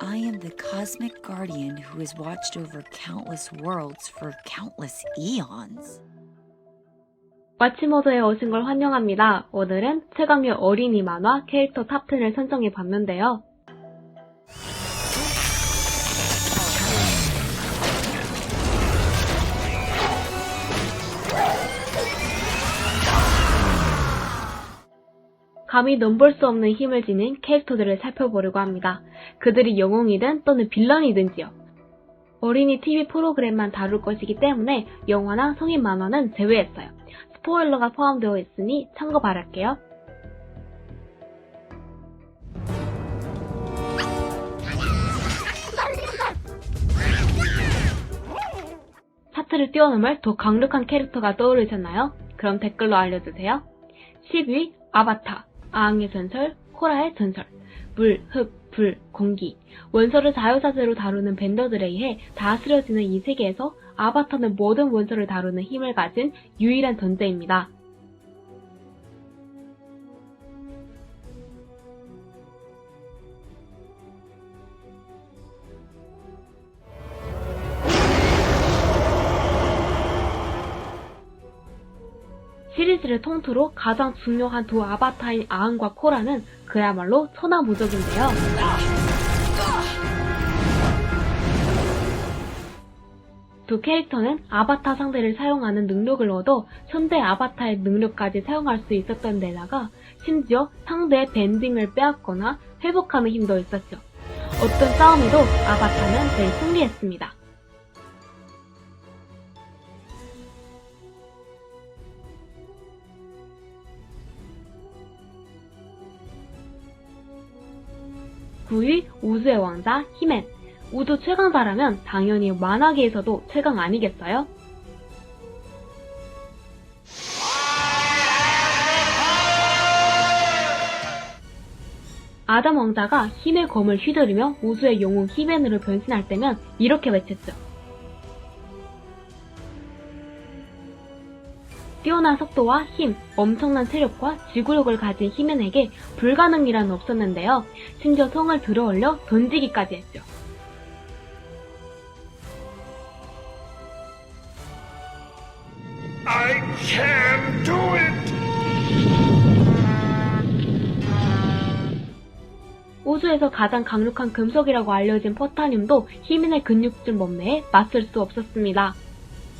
I am the cosmic guardian who has watched over countless worlds for countless eons. 마치모드에 오신 걸 환영합니다. 오늘은 최강의 어린이 만화 캐릭터 탑10을 선정해 봤는데요. 감히 넘볼 수 없는 힘을 지닌 캐릭터들을 살펴보려고 합니다. 그들이 영웅이든 또는 빌런이든지요. 어린이 TV 프로그램만 다룰 것이기 때문에 영화나 성인 만화는 제외했어요. 스포일러가 포함되어 있으니 참고 바랄게요. 차트를 뛰어넘을 더 강력한 캐릭터가 떠오르셨나요? 그럼 댓글로 알려주세요. 10위 아바타, 아앙의 전설, 코라의 전설, 물, 흙, 불, 공기. 원소를 자유자재로 다루는 밴더들에 의해 다스려지는 이 세계에서 아바타는 모든 원소를 다루는 힘을 가진 유일한 존재입니다. 시리즈를 통틀어 가장 중요한 두 아바타인 아앙과 코라는 그야말로 천하무적인데요. 두 캐릭터는 아바타 상대를 사용하는 능력을 얻어 현대 아바타의 능력까지 사용할 수 있었던 데다가 심지어 상대의 밴딩을 빼앗거나 회복하는 힘도 있었죠. 어떤 싸움에도 아바타는 늘 승리했습니다. 구위 우주의 왕자 히맨. 우주 최강자라면 당연히 만화계에서도 최강 아니겠어요? 아담 왕자가 힘의 검을 휘두르며 우주의 영웅 히맨으로 변신할 때면 이렇게 외쳤죠. 뛰어난 속도와 힘, 엄청난 체력과 지구력을 가진 히맨에게 불가능 이란 없었는데요. 심지어 성을 들어올려 던지기까지 했죠. I can do it! 우주에서 가장 강력한 금속이라고 알려진 포타늄도 히맨의 근육질 몸매에 맞설 수 없었습니다.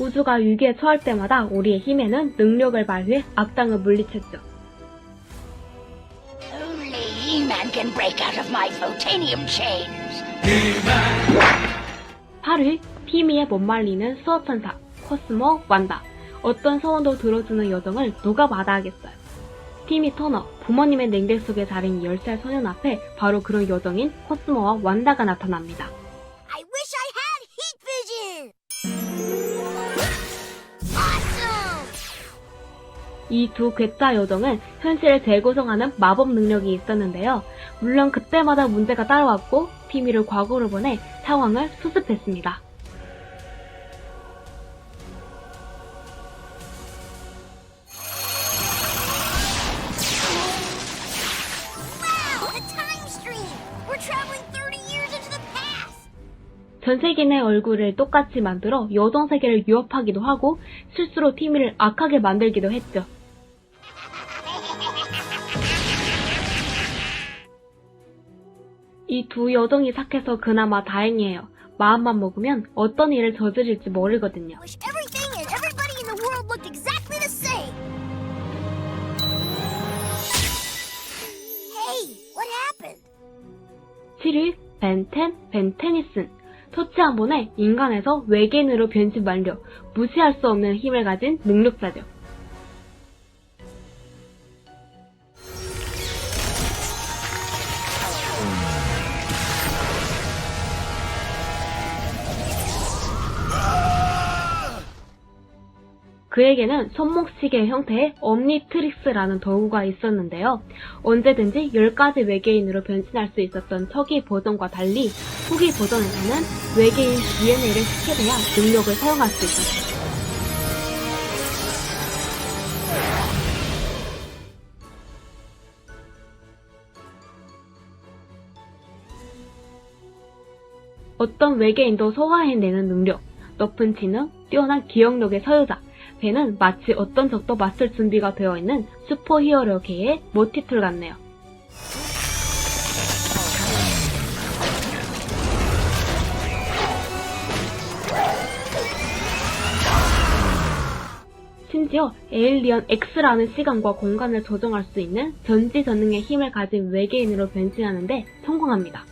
우주가 위기에 처할 때마다 우리의 히맨은 능력을 발휘해 악당을 물리쳤죠. Only He-Man can break out of my photanium chains. 8위 피미에 못 말리는 수호천사 코스모 완다 어떤 소원도 들어주는 여정을 누가 마다하겠어요 피미 터너 부모님의 냉백 속에 자린 10살 소년 앞에 바로 그런 여정인 코스모와 완다가 나타납니다 이 두 괴짜 여정은 현실을 재구성하는 마법 능력이 있었는데요 물론 그때마다 문제가 따라왔고 피미를 과거로 보내 상황을 수습했습니다 Wow, a time stream! We're traveling 30 years into the past! 전 세계인의 얼굴을 똑같이 만들어 여정 세계를 유업하기도 하고 실수로 티미를 악하게 만들기도 했죠. 이 두 여정이 착해서 그나마 다행이에요. 마음만 먹으면 어떤 일을 저지를지 모르거든요. Wish everything and everybody in the world looked exactly the same! Hey, what happened? 7위 벤텐 벤테니슨 터치 한 번에 인간에서 외계인으로 변신 완료 무시할 수 없는 힘을 가진 능력자죠. 그에게는 손목시계 형태의 엄니트릭스라는 도구가 있었는데요. 언제든지 10가지 외계인으로 변신할 수 있었던 초기 버전과 달리 후기 버전에서는 외계인 DNA를 스캔해야 능력을 사용할 수 있었어요. 어떤 외계인도 소화해내는 능력, 높은 지능, 뛰어난 기억력의 소유자, 배는 마치 어떤 적도 맞을 준비가 되어 있는 슈퍼 히어로계의 모티툴 같네요. 심지어 에일리언 X라는 시간과 공간을 조정할 수 있는 전지전능의 힘을 가진 외계인으로 변신하는데 성공합니다.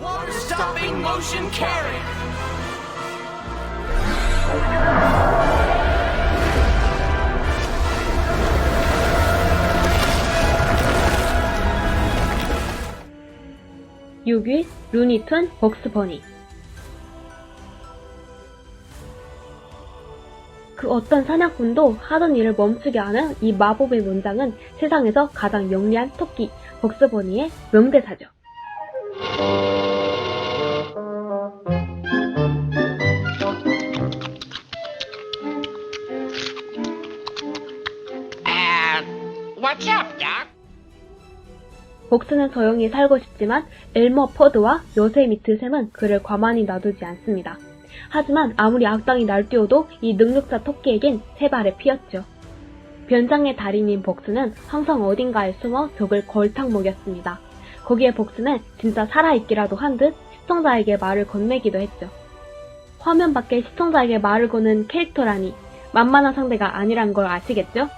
Water stopping. 6위 루니툰 벅스버니 그 어떤 사냥꾼도 하던 일을 멈추게 하는 이 마법의 문장은 세상에서 가장 영리한 토끼 벅스버니의 명대사죠. 어, what's? 복스는 조용히 살고 싶지만 엘머 퍼드와 요세미트 샘은 그를 가만히 놔두지 않습니다. 하지만 아무리 악당이 날뛰어도 이 능력자 토끼에겐 세 발의 피였죠. 변장의 달인인 복스는 항상 어딘가에 숨어 적을 걸탕 먹였습니다. 거기에 복스는 진짜 살아있기라도 한 듯 시청자에게 말을 건네기도 했죠. 화면 밖에 시청자에게 말을 거는 캐릭터라니 만만한 상대가 아니란 걸 아시겠죠?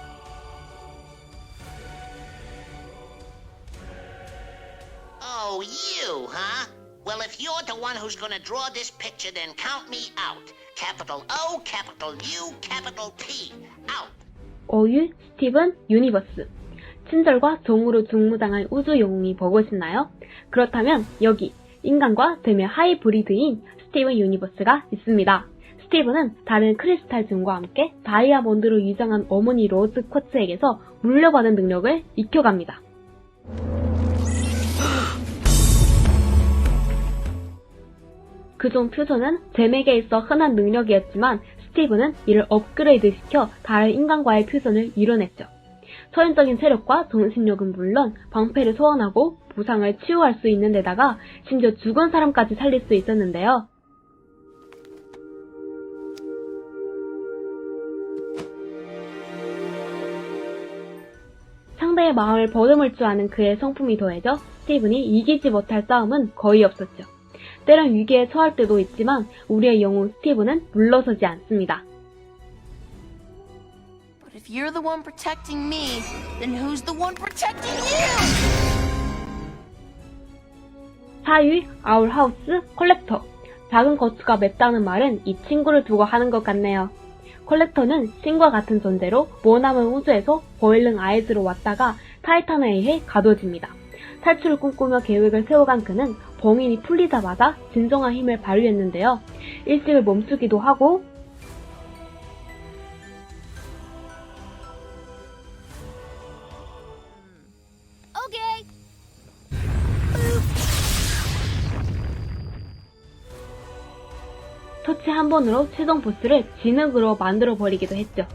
One who's gonna draw this picture, then count me out. Capital O, capital U, capital P. Out. 어유, 스티븐, 유니버스. 친절과 정으로 중무장한 우주 영웅이 보고 싶나요? 그렇다면 여기 인간과 되며 하이브리드인 스티븐 유니버스가 있습니다. 스티븐은 다른 크리스탈 증과 함께 다이아몬드로 유장한 어머니 로즈 쿼츠에게서 물려받은 능력을 익혀갑니다. 그중 퓨전은 잼에게 있어 흔한 능력이었지만 스티븐은 이를 업그레이드 시켜 다른 인간과의 퓨전을 이뤄냈죠. 서인적인 체력과 정신력은 물론 방패를 소환하고 부상을 치유할 수 있는 데다가 심지어 죽은 사람까지 살릴 수 있었는데요. 상대의 마음을 버듬을 줄 아는 그의 성품이 더해져 스티븐이 이기지 못할 싸움은 거의 없었죠. 때론 위기에 처할 때도 있지만 우리의 영웅 스티븐은 물러서지 않습니다. If you're the one protecting me, then who's the one protecting you? 4위 아울하우스 콜렉터 작은 거추가 맵다는 말은 이 친구를 두고 하는 것 같네요. 콜렉터는 신과 같은 존재로 모나먼 우주에서 보일링 아이즈로 왔다가 타이탄에 의해 가둬집니다. 탈출을 꿈꾸며 계획을 세워간 그는 범인이 풀리자마자 진정한 힘을 발휘했는데요. 일찍을 멈추기도 하고. 터치 한 번으로 최종 보스를 진흙으로 만들어 버리기도 했죠.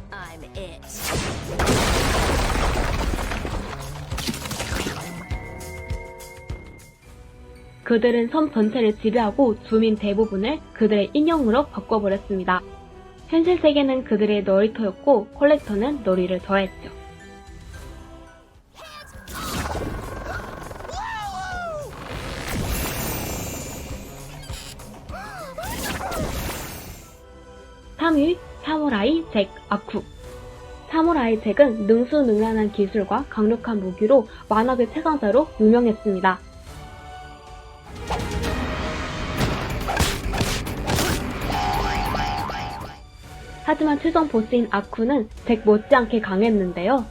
그들은 섬 전체를 지배하고 주민 대부분을 그들의 인형으로 바꿔버렸습니다. 현실 세계는 그들의 놀이터였고 콜렉터는 놀이를 더했죠. 삼위 사무라이 잭 아쿠 사무라이 잭은 능수능란한 기술과 강력한 무기로 만화의 최강자로 유명했습니다. 하지만 최종 보스인 아쿠는 잭 못지않게 강했는데요.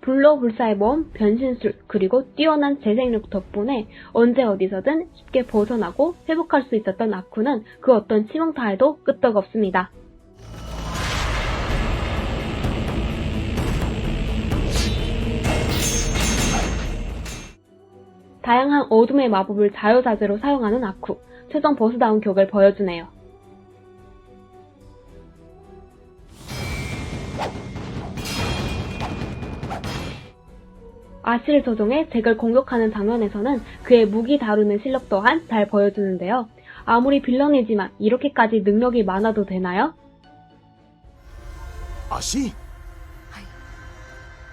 불로 불사의 몸, 변신술, 그리고 뛰어난 재생력 덕분에 언제 어디서든 쉽게 벗어나고 회복할 수 있었던 아쿠는 그 어떤 치명타에도 끄떡없습니다. 다양한 어둠의 마법을 자유자재로 사용하는 아쿠. 최종 보스다운 격을 보여주네요. 아시를 조종해 잭을 공격하는 장면에서는 그의 무기 다루는 실력 또한 잘 보여주는데요. 아무리 빌런이지만 이렇게까지 능력이 많아도 되나요? 아시?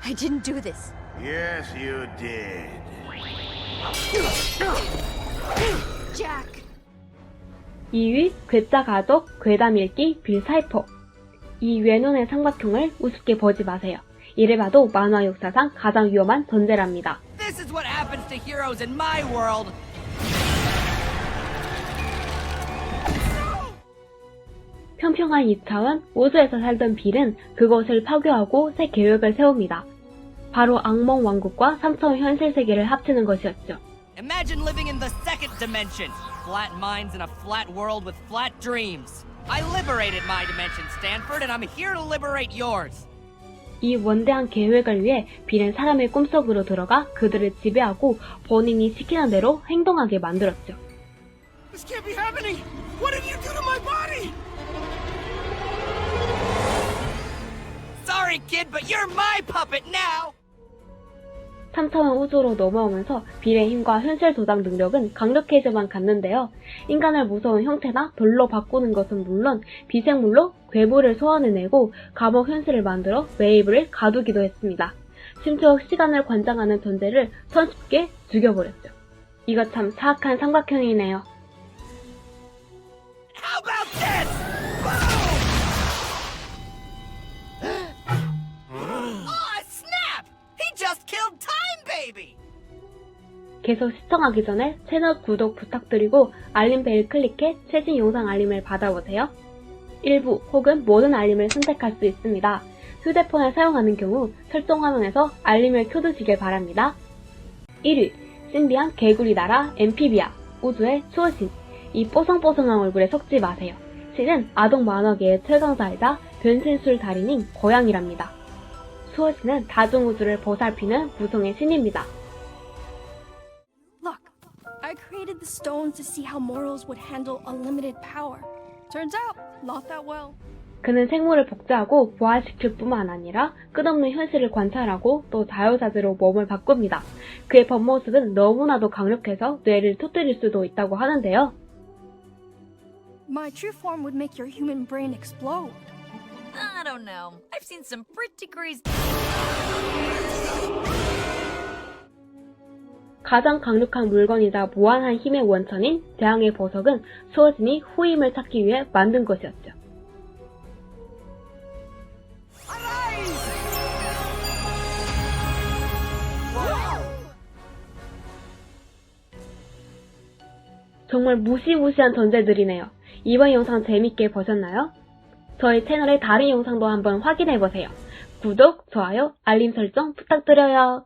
I didn't do this. Yes, you did. Jack. 2위 괴짜 가족 괴담 읽기 빌 사이퍼 이 외눈의 삼각형을 우습게 보지 마세요. 이래봐도 만화 역사상 가장 위험한 존재랍니다. This is what happens to heroes in my world. 평평한 2차원 우주에서 살던 빌은 그것을 파괴하고 새 계획을 세웁니다. 바로 악몽 왕국과 3차원 현실 세계를 합치는 것이었죠. Imagine living in the second dimension. Flat minds in a flat world with flat dreams. I liberated my dimension, Stanford, and I'm here to liberate yours. 이 원대한 계획을 위해 빌은 사람의 꿈속으로 들어가 그들을 지배하고 본인이 시키는 대로 행동하게 만들었죠. This can't be happening. What did you do to my body? Sorry, kid, but you're my puppet now. 3차원 우주로 넘어오면서 빌의 힘과 현실 조작 능력은 강력해져만 갔는데요. 인간을 무서운 형태나 돌로 바꾸는 것은 물론 비생물로 괴물을 소환해내고 감옥 현실을 만들어 웨이브를 가두기도 했습니다. 심지어 시간을 관장하는 존재를 손쉽게 죽여버렸죠. 이거 참 사악한 삼각형이네요. 계속 시청하기 전에 채널 구독 부탁드리고 알림 벨 클릭해 최신 영상 알림을 받아보세요. 일부 혹은 모든 알림을 선택할 수 있습니다. 휴대폰을 사용하는 경우 설정 화면에서 알림을 켜두시길 바랍니다. 1위 신비한 개구리 나라 엠피비아 우주의 수호신 이 뽀송뽀송한 얼굴에 속지 마세요. 신은 아동 만화계의 최강자이자 변신술 달인인 고양이랍니다. 수호신은 다중우주를 보살피는 무성의 신입니다. The stones to see how mortals would handle unlimited power. Turns out, not that well. 그는 생물을 복제하고 부활시킬 뿐만 아니라 끝없는 현실을 관찰하고 또 자유자재로 몸을 바꿉니다. 그의 본모습은 너무나도 강력해서 뇌를 터뜨릴 수도 있다고 하는데요. My true form would make your human brain explode. I don't know. I've seen some pretty crazy. 가장 강력한 물건이자 무한한 힘의 원천인 재앙의 보석은 수호진이 후임을 찾기 위해 만든 것이었죠. 정말 무시무시한 존재들이네요. 이번 영상 재밌게 보셨나요? 저희 채널의 다른 영상도 한번 확인해보세요. 구독, 좋아요, 알림 설정 부탁드려요.